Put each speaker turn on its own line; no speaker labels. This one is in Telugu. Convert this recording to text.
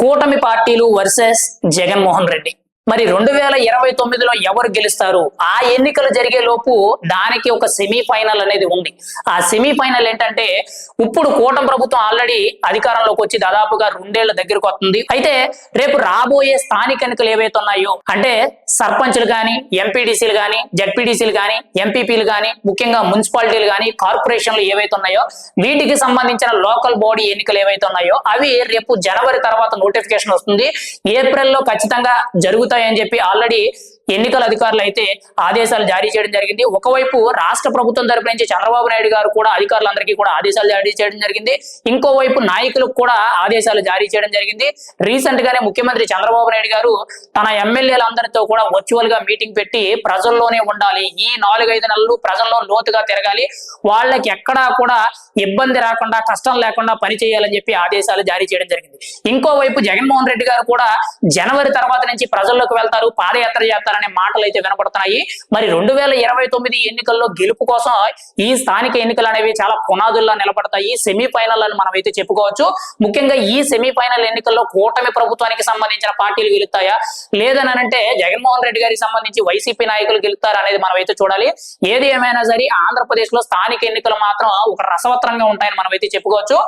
కూటమి పార్టీలు వర్సెస్ జగన్మోహన్ రెడ్డి. మరి రెండు వేల ఇరవై తొమ్మిదిలో ఎవరు గెలుస్తారు? ఆ ఎన్నికలు జరిగే లోపు దానికి ఒక సెమీఫైనల్ అనేది ఉంది. ఆ సెమీఫైనల్ ఏంటంటే ఇప్పుడు కూటమి ప్రభుత్వం ఆల్రెడీ అధికారంలోకి వచ్చి దాదాపుగా రెండేళ్ళ దగ్గరకు వస్తుంది. అయితే రేపు రాబోయే స్థానిక ఎన్నికలు ఏవైతే ఉన్నాయో అంటే సర్పంచ్లు కానీ ఎంపీడీసీలు కానీ జడ్పీడీసీలు కానీ ఎంపీపీలు కానీ ముఖ్యంగా మున్సిపాలిటీలు కానీ కార్పొరేషన్లు ఏవైతే ఉన్నాయో వీటికి సంబంధించిన లోకల్ బాడీ ఎన్నికలు ఏవైతే ఉన్నాయో అవి రేపు జనవరి తర్వాత నోటిఫికేషన్ వస్తుంది. ఏప్రిల్లో ఖచ్చితంగా జరుగుతాయని చెప్పి ఆల్రెడీ ఎన్నికల అధికారులు అయితే ఆదేశాలు జారీ చేయడం జరిగింది. ఒకవైపు రాష్ట్ర ప్రభుత్వం తరపు నుంచి చంద్రబాబు నాయుడు గారు కూడా అధికారులందరికీ కూడా ఆదేశాలు జారీ చేయడం జరిగింది. ఇంకోవైపు నాయకులకు కూడా ఆదేశాలు జారీ చేయడం జరిగింది. రీసెంట్ గానే ముఖ్యమంత్రి చంద్రబాబు నాయుడు గారు తన ఎమ్మెల్యేలందరితో కూడా వర్చువల్గా మీటింగ్ పెట్టి ప్రజల్లోనే ఉండాలి. ఈ నాలుగైదు నెలలు ప్రజల్లో లోతుగా తిరగాలి. వాళ్ళకి ఎక్కడా కూడా ఇబ్బంది రాకుండా కష్టం లేకుండా పని చేయాలని చెప్పి ఆదేశాలు జారీ చేయడం జరిగింది. ఇంకోవైపు జగన్మోహన్ రెడ్డి గారు కూడా జనవరి తర్వాత నుంచి ప్రజల్లోకి వెళ్తారు పాదయాత్ర చేస్తారు చేస్తారనే మాటలు అయితే వినపడుతున్నాయి. మరి రెండు వేల ఇరవై తొమ్మిది ఎన్నికల్లో గెలుపు కోసం ఈ స్థానిక ఎన్నికలు అనేవి చాలా పునాదుల్లో నిలబడతాయి. సెమీఫైనల్ అని మనం అయితే చెప్పుకోవచ్చు. ముఖ్యంగా ఈ సెమీఫైనల్ ఎన్నికల్లో కూటమి ప్రభుత్వానికి సంబంధించిన పార్టీలు గెలుస్తాయా? లేదని అంటే జగన్మోహన్ రెడ్డి గారికి సంబంధించి వైసీపీ నాయకులు గెలుస్తారా అనేది మనం అయితే చూడాలి. ఏది ఏమైనా సరే ఆంధ్రప్రదేశ్లో స్థానిక ఎన్నికలు మాత్రం ఒక రసవత్రంగా ఉంటాయని మనం అయితే చెప్పుకోవచ్చు.